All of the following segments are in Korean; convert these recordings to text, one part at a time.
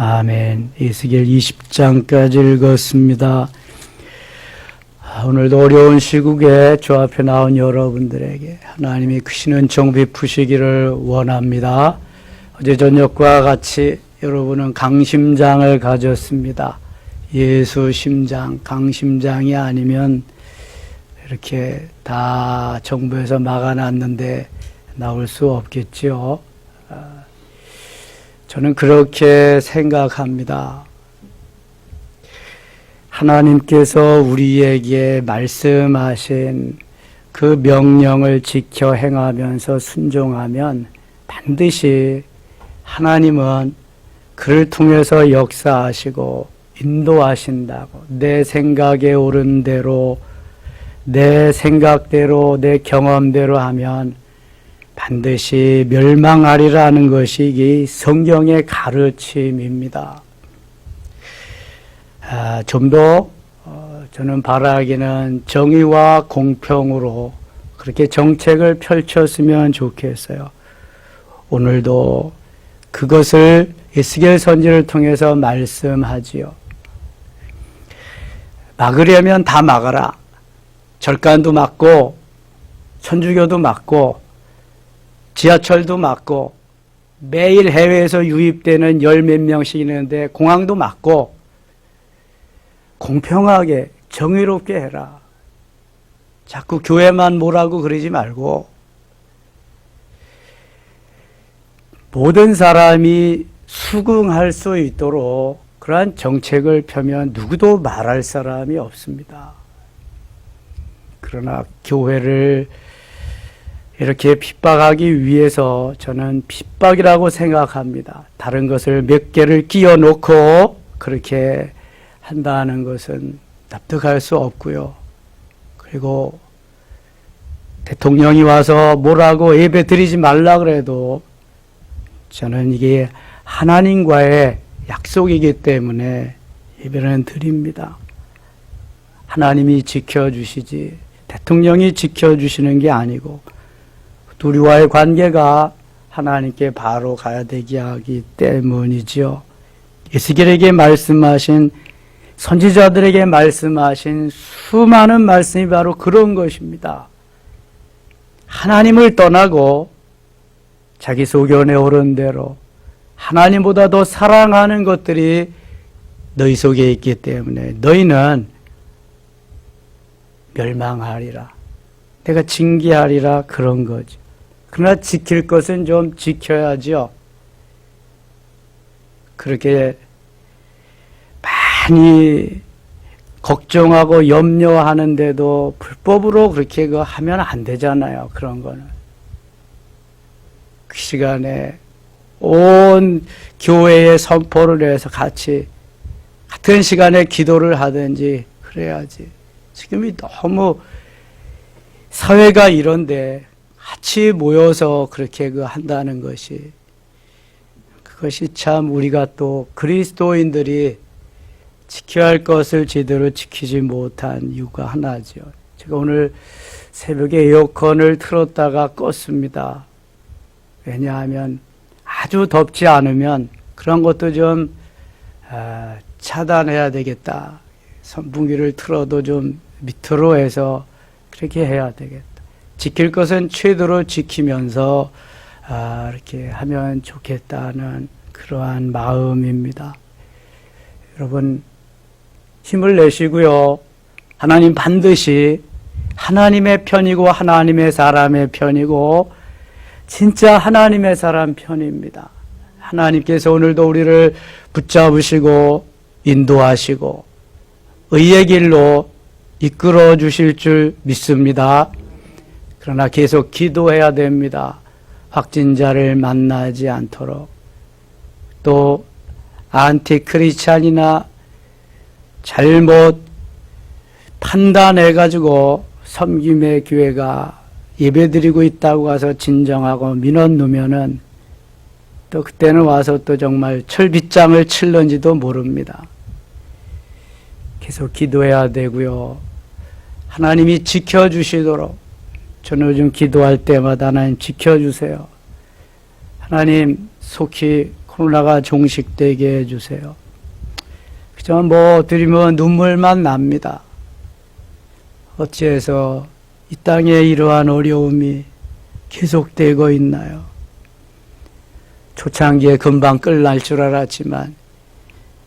아멘. 에스겔 20장까지 읽었습니다. 아, 오늘도 어려운 시국에 주 앞에 나온 여러분들에게 하나님이 크신 은총 베푸시기를 원합니다. 어제 저녁과 같이 여러분은 강심장을 가졌습니다. 예수 심장, 강심장이 아니면 이렇게 다 정부에서 막아놨는데 나올 수 없겠죠. 아, 저는 그렇게 생각합니다. 하나님께서 우리에게 말씀하신 그 명령을 지켜 행하면서 순종하면 반드시 하나님은 그를 통해서 역사하시고 인도하신다고 내 생각에 옳은 대로 내 생각대로 내 경험대로 하면 반드시 멸망하리라는 것이 이 성경의 가르침입니다. 아, 좀더 어, 저는 바라기는 정의와 공평으로 그렇게 정책을 펼쳤으면 좋겠어요. 오늘도 그것을 에스겔 선지를 통해서 말씀하지요. 막으려면 다 막아라. 절간도 막고 천주교도 막고 지하철도 막고 매일 해외에서 유입되는 열 몇 명씩 있는데 공항도 막고 공평하게 정의롭게 해라. 자꾸 교회만 뭐라고 그러지 말고 모든 사람이 수긍할 수 있도록 그러한 정책을 펴면 누구도 말할 사람이 없습니다. 그러나 교회를 이렇게 핍박하기 위해서 저는 핍박이라고 생각합니다. 다른 것을 몇 개를 끼워 놓고 그렇게 한다는 것은 납득할 수 없고요. 그리고 대통령이 와서 뭐라고 예배 드리지 말라 그래도 저는 이게 하나님과의 약속이기 때문에 예배는 드립니다. 하나님이 지켜주시지 대통령이 지켜주시는 게 아니고 우리와의 관계가 하나님께 바로 가야 되기 하기 때문이지요. 예수겔에게 말씀하신 선지자들에게 말씀하신 수많은 말씀이 바로 그런 것입니다. 하나님을 떠나고 자기 소견에 오른 대로 하나님보다 더 사랑하는 것들이 너희 속에 있기 때문에 너희는 멸망하리라. 내가 징계하리라 그런 거죠. 그러나 지킬 것은 좀 지켜야죠. 그렇게 많이 걱정하고 염려하는데도 불법으로 그렇게 그 하면 안 되잖아요. 그런 거는. 그 시간에 온 교회에 선포를 해서 같이 같은 시간에 기도를 하든지 그래야지. 지금이 너무 사회가 이런데 같이 모여서 그렇게 그 한다는 것이 그것이 참 우리가 또 그리스도인들이 지켜야 할 것을 제대로 지키지 못한 이유가 하나죠. 제가 오늘 새벽에 에어컨을 틀었다가 껐습니다. 왜냐하면 아주 덥지 않으면 그런 것도 좀 아, 차단해야 되겠다. 선풍기를 틀어도 좀 밑으로 해서 그렇게 해야 되겠다. 지킬 것은 최대로 지키면서 아, 이렇게 하면 좋겠다는 그러한 마음입니다. 여러분 힘을 내시고요. 하나님 반드시 하나님의 편이고 하나님의 사람의 편이고 진짜 하나님의 사람 편입니다. 하나님께서 오늘도 우리를 붙잡으시고 인도하시고 의의 길로 이끌어 주실 줄 믿습니다. 그러나 계속 기도해야 됩니다. 확진자를 만나지 않도록 또 안티크리스찬이나 잘못 판단해 가지고 섬김의 교회가 예배드리고 있다고 가서 진정하고 민원 놓으면은 또 그때는 와서 또 정말 철빗장을 칠는지도 모릅니다. 계속 기도해야 되고요. 하나님이 지켜주시도록 저는 요즘 기도할 때마다 하나님 지켜주세요. 하나님 속히 코로나가 종식되게 해주세요. 그저 뭐 드리면 눈물만 납니다. 어찌해서 이 땅에 이러한 어려움이 계속되고 있나요? 초창기에 금방 끝날 줄 알았지만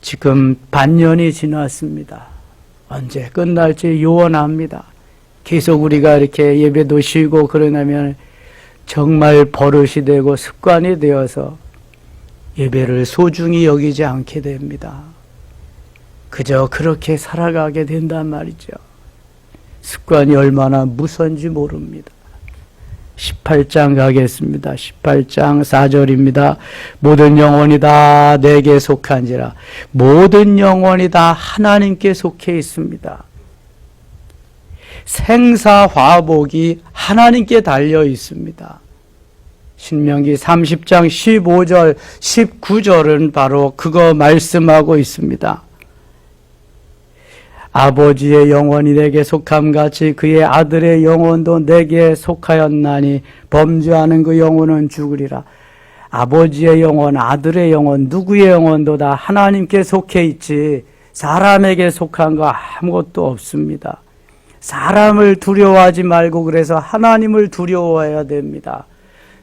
지금 반년이 지났습니다. 언제 끝날지 요원합니다. 계속 우리가 이렇게 예배도 쉬고 그러냐면 정말 버릇이 되고 습관이 되어서 예배를 소중히 여기지 않게 됩니다. 그저 그렇게 살아가게 된단 말이죠. 습관이 얼마나 무서운지 모릅니다. 18장 가겠습니다. 18장 4절입니다. 모든 영혼이 다 내게 속한지라. 모든 영혼이 다 하나님께 속해 있습니다. 생사화복이 하나님께 달려 있습니다. 신명기 30장 15절, 19절은 바로 그거 말씀하고 있습니다. 아버지의 영혼이 내게 속함 같이 그의 아들의 영혼도 내게 속하였나니 범죄하는 그 영혼은 죽으리라. 아버지의 영혼, 아들의 영혼, 누구의 영혼도 다 하나님께 속해 있지 사람에게 속한 거 아무것도 없습니다. 사람을 두려워하지 말고 그래서 하나님을 두려워해야 됩니다.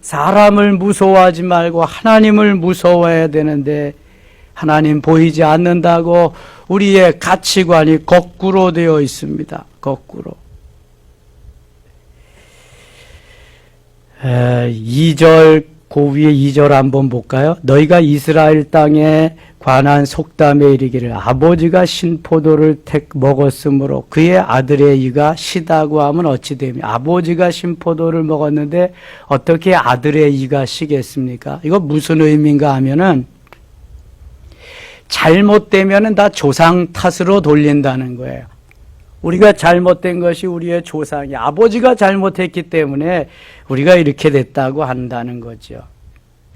사람을 무서워하지 말고 하나님을 무서워해야 되는데 하나님 보이지 않는다고 우리의 가치관이 거꾸로 되어 있습니다. 거꾸로. 2절 그 위에 2절 한번 볼까요? 너희가 이스라엘 땅에 관한 속담에 이르기를 아버지가 신포도를 택 먹었으므로 그의 아들의 이가 시다고 하면 어찌 되며 아버지가 신포도를 먹었는데 어떻게 아들의 이가 시겠습니까? 이거 무슨 의미인가 하면은 잘못되면은 다 조상 탓으로 돌린다는 거예요. 우리가 잘못된 것이 우리의 조상이 아버지가 잘못했기 때문에 우리가 이렇게 됐다고 한다는 거죠.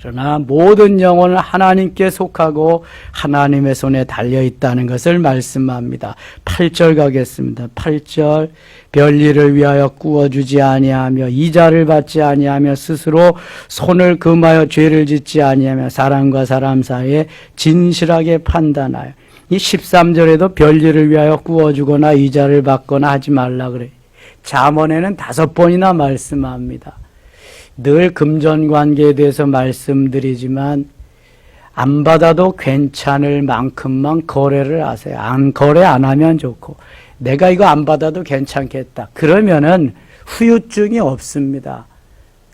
그러나 모든 영혼은 하나님께 속하고 하나님의 손에 달려 있다는 것을 말씀합니다. 8절 가겠습니다. 8절 별일을 위하여 구워주지 아니하며 이자를 받지 아니하며 스스로 손을 금하여 죄를 짓지 아니하며 사람과 사람 사이에 진실하게 판단하여 이 13절에도 별일을 위하여 구워주거나 이자를 받거나 하지 말라 그래. 잠언에는 다섯 번이나 말씀합니다. 늘 금전 관계에 대해서 말씀드리지만 안 받아도 괜찮을 만큼만 거래를 하세요. 안 거래 안 하면 좋고 내가 이거 안 받아도 괜찮겠다. 그러면은 후유증이 없습니다.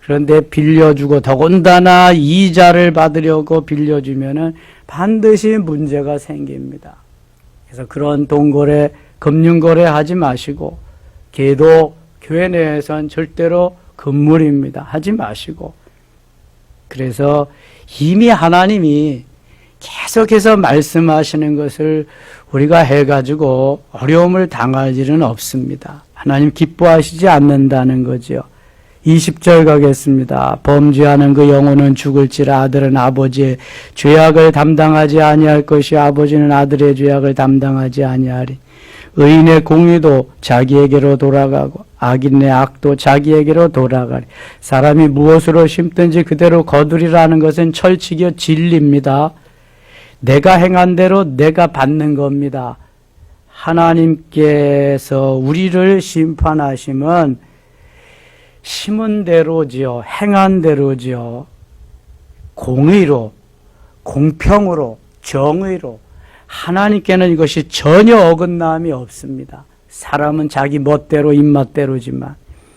그런데 빌려주고 더군다나 이자를 받으려고 빌려주면은 반드시 문제가 생깁니다. 그래서 그런 돈거래, 금융거래 하지 마시고 개도 교회 내에선 절대로 금물입니다. 하지 마시고. 그래서 이미 하나님이 계속해서 말씀하시는 것을 우리가 해가지고 어려움을 당할 일은 없습니다. 하나님 기뻐하시지 않는다는 거지요. 20절 가겠습니다. 범죄하는 그 영혼은 죽을지라 아들은 아버지의 죄악을 담당하지 아니할 것이 아버지는 아들의 죄악을 담당하지 아니하리. 의인의 공의도 자기에게로 돌아가고 악인의 악도 자기에게로 돌아가리. 사람이 무엇으로 심든지 그대로 거두리라는 것은 철칙이요 진리입니다. 내가 행한 대로 내가 받는 겁니다. 하나님께서 우리를 심판하시면 심은 대로지요, 행한 대로지요, 공의로, 공평으로, 정의로, 하나님께는 이것이 전혀 어긋남이 없습니다. 사람은 자기 멋대로 입맛대로지만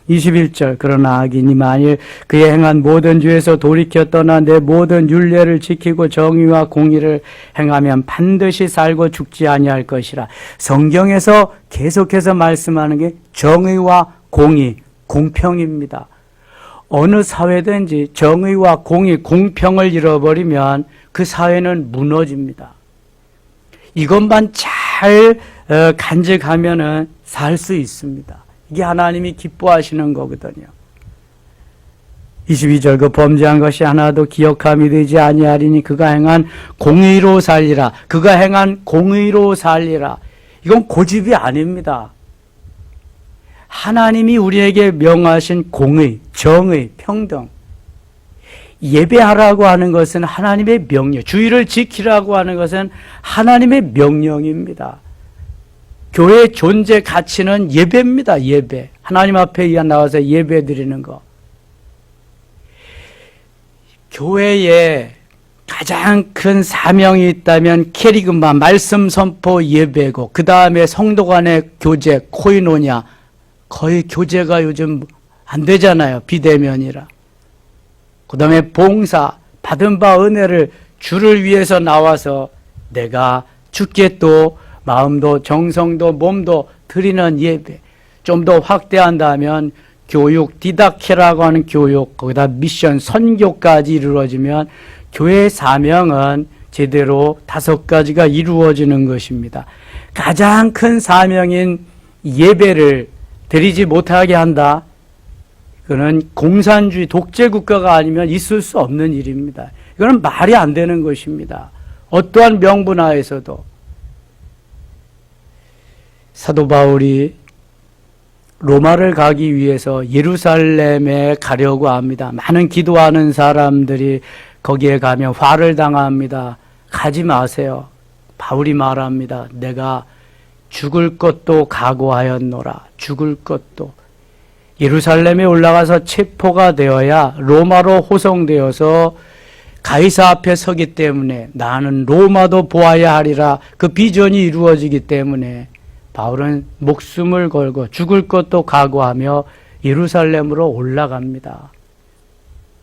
21절 그러나 악인이 만일 그의 행한 모든 죄에서 돌이켜 떠나 내 모든 윤례를 지키고 정의와 공의를 행하면 반드시 살고 죽지 아니할 것이라 성경에서 계속해서 말씀하는 게 정의와 공의, 공평입니다. 어느 사회든지 정의와 공의, 공평을 잃어버리면 그 사회는 무너집니다. 이것만 잘 어, 간직하면은 살 수 있습니다. 이게 하나님이 기뻐하시는 거거든요. 22절 그 범죄한 것이 하나도 기억함이 되지 아니하리니 그가 행한 공의로 살리라. 그가 행한 공의로 살리라. 이건 고집이 아닙니다. 하나님이 우리에게 명하신 공의, 정의, 평등. 예배하라고 하는 것은 하나님의 명령, 주의를 지키라고 하는 것은 하나님의 명령입니다. 교회의 존재 가치는 예배입니다. 예배. 하나님 앞에 나와서 예배 드리는 거. 교회에 가장 큰 사명이 있다면 캐리그마 말씀 선포 예배고 그 다음에 성도 간의 교제 코이노냐 거의 교제가 요즘 안 되잖아요 비대면이라 그 다음에 봉사 받은 바 은혜를 주를 위해서 나와서 내가 주께 또 마음도 정성도 몸도 드리는 예배 좀 더 확대한다면 교육 디다케라고 하는 교육 거기다 미션 선교까지 이루어지면 교회의 사명은 제대로 다섯 가지가 이루어지는 것입니다. 가장 큰 사명인 예배를 드리지 못하게 한다. 그는 공산주의 독재 국가가 아니면 있을 수 없는 일입니다. 이거는 말이 안 되는 것입니다. 어떠한 명분하에서도 사도 바울이 로마를 가기 위해서 예루살렘에 가려고 합니다. 많은 기도하는 사람들이 거기에 가면 화를 당합니다. 가지 마세요. 바울이 말합니다. 내가 죽을 것도 각오하였노라. 죽을 것도. 예루살렘에 올라가서 체포가 되어야 로마로 호송되어서 가이사 앞에 서기 때문에 나는 로마도 보아야 하리라. 그 비전이 이루어지기 때문에 바울은 목숨을 걸고 죽을 것도 각오하며 예루살렘으로 올라갑니다.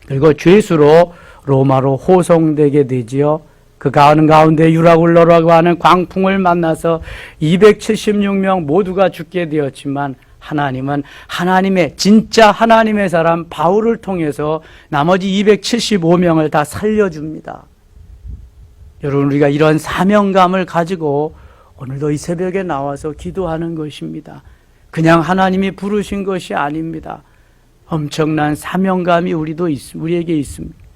그리고 죄수로 로마로 호송되게 되지요. 그 가는 가운데 유라굴로라고 하는 광풍을 만나서 276명 모두가 죽게 되었지만 하나님은 하나님의 진짜 하나님의 사람 바울을 통해서 나머지 275명을 다 살려줍니다. 여러분 우리가 이런 사명감을 가지고 오늘도 이 새벽에 나와서 기도하는 것입니다. 그냥 하나님이 부르신 것이 아닙니다. 엄청난 사명감이 우리도 있, 우리에게 있습니다.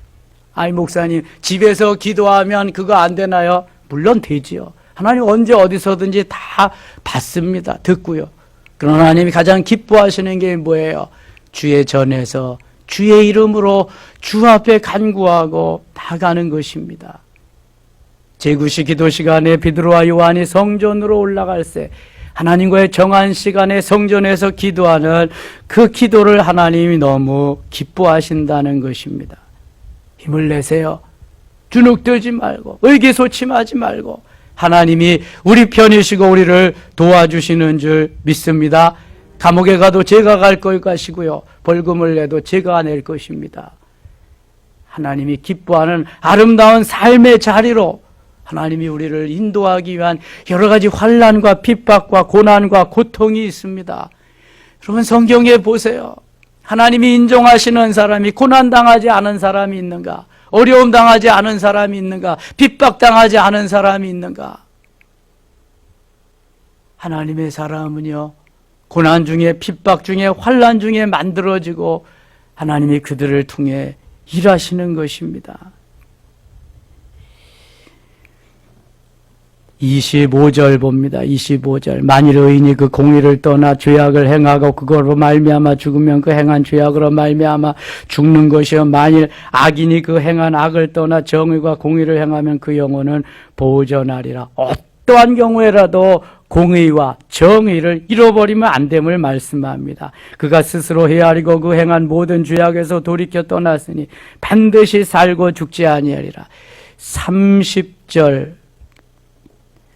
아이 목사님 집에서 기도하면 그거 안 되나요? 물론 되지요. 하나님 언제 어디서든지 다 받습니다. 듣고요. 그러나 하나님이 가장 기뻐하시는 게 뭐예요? 주의 전에서 주의 이름으로 주 앞에 간구하고 나가는 것입니다. 제9시 기도 시간에 비드로와 요한이 성전으로 올라갈새 하나님과의 정한 시간에 성전에서 기도하는 그 기도를 하나님이 너무 기뻐하신다는 것입니다. 힘을 내세요. 주눅들지 말고 의기소침하지 말고 하나님이 우리 편이시고 우리를 도와주시는 줄 믿습니다. 감옥에 가도 제가 갈 것이고요. 벌금을 내도 제가 낼 것입니다. 하나님이 기뻐하는 아름다운 삶의 자리로 하나님이 우리를 인도하기 위한 여러 가지 환란과 핍박과 고난과 고통이 있습니다. 여러분 성경에 보세요. 하나님이 인정하시는 사람이 고난 당하지 않은 사람이 있는가? 어려움 당하지 않은 사람이 있는가? 핍박 당하지 않은 사람이 있는가? 하나님의 사람은요. 고난 중에 핍박 중에 환란 중에 만들어지고 하나님이 그들을 통해 일하시는 것입니다. 25절 봅니다. 25절. 만일 의인이 그 공의를 떠나 죄악을 행하고 그거로 말미암아 죽으면 그 행한 죄악으로 말미암아 죽는 것이요 만일 악인이 그 행한 악을 떠나 정의와 공의를 행하면 그 영혼은 보전하리라. 어떠한 경우에라도 공의와 정의를 잃어버리면 안 됨을 말씀합니다. 그가 스스로 헤아리고 그 행한 모든 죄악에서 돌이켜 떠났으니 반드시 살고 죽지 아니하리라. 30절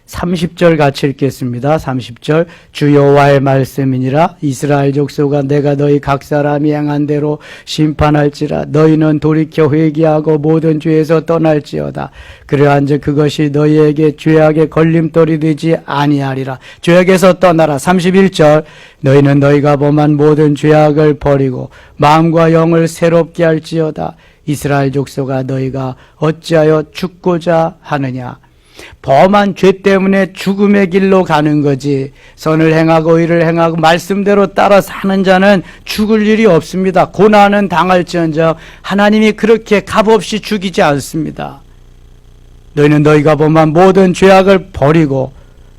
30절 같이 읽겠습니다. 30절. 주 여호와의 말씀이니라. 이스라엘 족속아 내가 너희 각 사람이 행한 대로 심판할지라. 너희는 돌이켜 회개하고 모든 죄에서 떠날지어다. 그러한즉 그것이 너희에게 죄악의 걸림돌이 되지 아니하리라. 죄악에서 떠나라. 31절. 너희는 너희가 범한 모든 죄악을 버리고 마음과 영을 새롭게 할지어다. 이스라엘 족속아 너희가 어찌하여 죽고자 하느냐 범한 죄 때문에 죽음의 길로 가는 거지. 선을 행하고 의를 행하고 말씀대로 따라 사는 자는 죽을 일이 없습니다. 고난은 당할지언정 하나님이 그렇게 값없이 죽이지 않습니다. 너희는 너희가 범한 모든 죄악을 버리고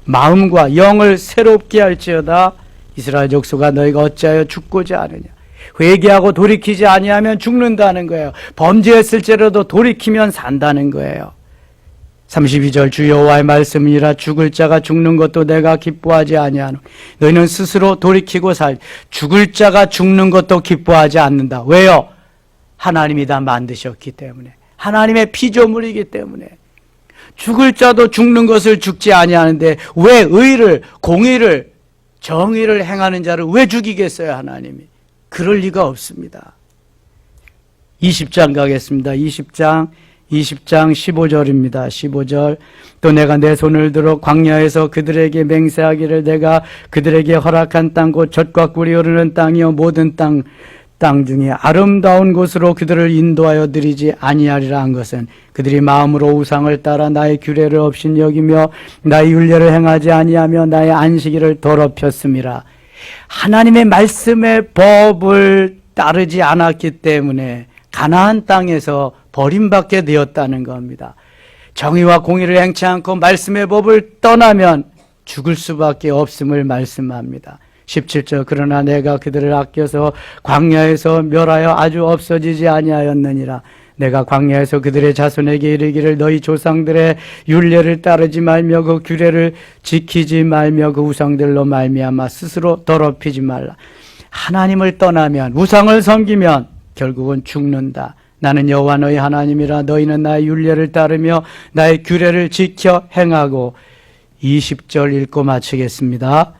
마음과 영을 새롭게 할지어다. 이스라엘 족속아 너희가 어찌하여 죽고자 하느냐. 회개하고 돌이키지 아니하면 죽는다는 거예요. 범죄했을지라도 돌이키면 산다는 거예요. 32절 주 여호와의 말씀이라. 죽을 자가 죽는 것도 내가 기뻐하지 아니하노. 너희는 스스로 돌이키고 살 죽을 자가 죽는 것도 기뻐하지 않는다. 왜요? 하나님이 다 만드셨기 때문에. 하나님의 피조물이기 때문에. 죽을 자도 죽는 것을 죽지 아니하는데 왜 의를 공의를 정의를 행하는 자를 왜 죽이겠어요 하나님이? 그럴 리가 없습니다. 20장 가겠습니다. 20장 20장 15절입니다. 15절. 또 내가 내 손을 들어 광야에서 그들에게 맹세하기를 내가 그들에게 허락한 땅 곧 젖과 꿀이 흐르는 땅이요 모든 땅 땅 중에 아름다운 곳으로 그들을 인도하여 드리지 아니하리라 한 것은 그들이 마음으로 우상을 따라 나의 규례를 없인 여기며 나의 윤례를 행하지 아니하며 나의 안식일을 더럽혔음이라. 하나님의 말씀의 법을 따르지 않았기 때문에 가나안 땅에서 버림받게 되었다는 겁니다. 정의와 공의를 행치 않고 말씀의 법을 떠나면 죽을 수밖에 없음을 말씀합니다. 17절 그러나 내가 그들을 아껴서 광야에서 멸하여 아주 없어지지 아니하였느니라 내가 광야에서 그들의 자손에게 이르기를 너희 조상들의 윤례를 따르지 말며 그 규례를 지키지 말며 그 우상들로 말미암아 스스로 더럽히지 말라 하나님을 떠나면 우상을 섬기면 결국은 죽는다 나는 여호와 너희 하나님이라 너희는 나의 윤례를 따르며 나의 규례를 지켜 행하고 20절 읽고 마치겠습니다.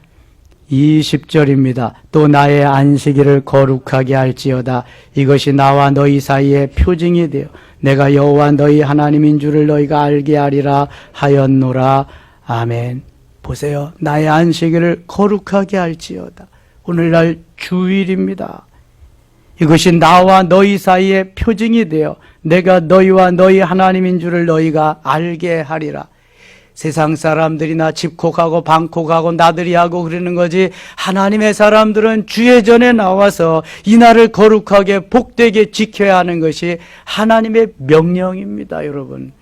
20절입니다. 또 나의 안식일을 거룩하게 할지어다. 이것이 나와 너희 사이의 표징이 되어 내가 여호와 너희 하나님인 줄을 너희가 알게 하리라 하였노라. 아멘. 보세요. 나의 안식일을 거룩하게 할지어다. 오늘날 주일입니다. 이것이 나와 너희 사이의 표징이 되어 내가 너희와 너희 하나님인 줄을 너희가 알게 하리라. 세상 사람들이나 집콕하고 방콕하고 나들이 하고 그러는 거지 하나님의 사람들은 주의 전에 나와서 이 날을 거룩하게 복되게 지켜야 하는 것이 하나님의 명령입니다, 여러분.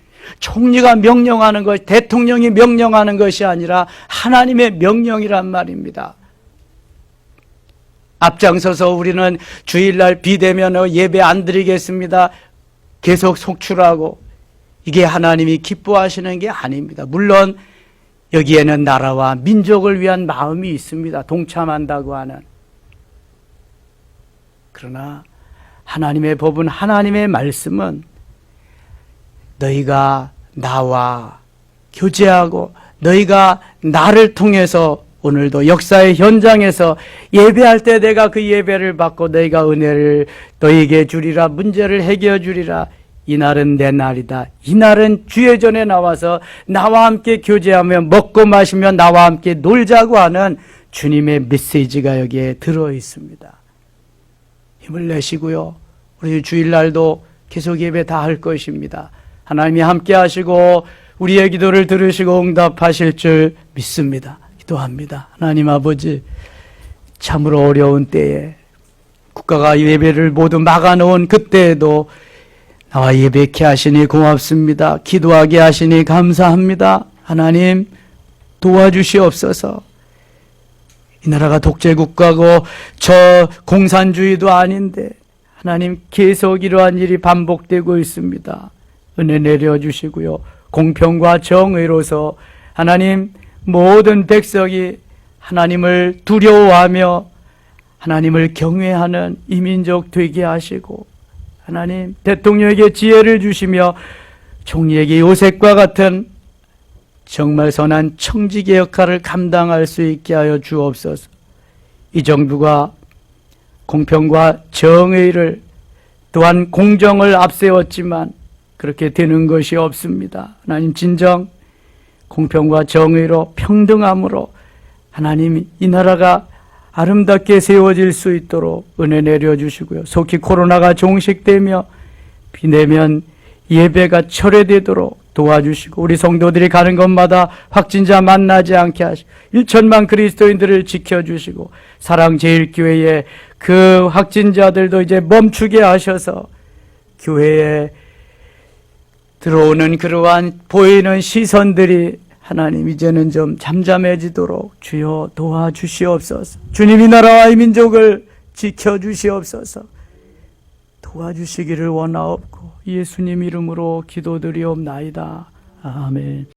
총리가 명령하는 것, 대통령이 명령하는 것이 아니라 하나님의 명령이란 말입니다. 앞장서서 우리는 주일날 비대면 예배 안 드리겠습니다. 계속 속출하고 이게 하나님이 기뻐하시는 게 아닙니다. 물론 여기에는 나라와 민족을 위한 마음이 있습니다. 동참한다고 하는. 그러나 하나님의 법은 하나님의 말씀은 너희가 나와 교제하고 너희가 나를 통해서 오늘도 역사의 현장에서 예배할 때 내가 그 예배를 받고 너희가 은혜를 너희에게 주리라 문제를 해결 주리라 이 날은 내 날이다. 이 날은 주의 전에 나와서 나와 함께 교제하며 먹고 마시며 나와 함께 놀자고 하는 주님의 메시지가 여기에 들어 있습니다. 힘을 내시고요. 우리 주일날도 계속 예배 다 할 것입니다. 하나님이 함께 하시고 우리의 기도를 들으시고 응답하실 줄 믿습니다. 기도합니다. 하나님 아버지, 참으로 어려운 때에 국가가 예배를 모두 막아놓은 그때에도 나와 예배케 하시니 고맙습니다. 기도하게 하시니 감사합니다. 하나님 도와주시옵소서. 이 나라가 독재국가고 저 공산주의도 아닌데 하나님 계속 이러한 일이 반복되고 있습니다. 은혜 내려주시고요. 공평과 정의로서 하나님 모든 백성이 하나님을 두려워하며 하나님을 경외하는 이민족 되게 하시고 하나님 대통령에게 지혜를 주시며 총리에게 요셉과 같은 정말 선한 청지기 역할을 감당할 수 있게 하여 주옵소서. 이 정부가 공평과 정의를 또한 공정을 앞세웠지만 그렇게 되는 것이 없습니다. 하나님 진정 공평과 정의로 평등함으로 하나님 이 나라가 아름답게 세워질 수 있도록 은혜 내려 주시고요. 속히 코로나가 종식되며 비 내면 예배가 철회되도록 도와주시고 우리 성도들이 가는 곳마다 확진자 만나지 않게 하시고 1천만 그리스도인들을 지켜주시고 사랑 제일교회의 그 확진자들도 이제 멈추게 하셔서 교회에 들어오는 그러한 보이는 시선들이 하나님 이제는 좀 잠잠해지도록 주여 도와주시옵소서. 주님이 나라와 이 민족을 지켜주시옵소서. 도와주시기를 원하옵고 예수님 이름으로 기도드리옵나이다. 아멘.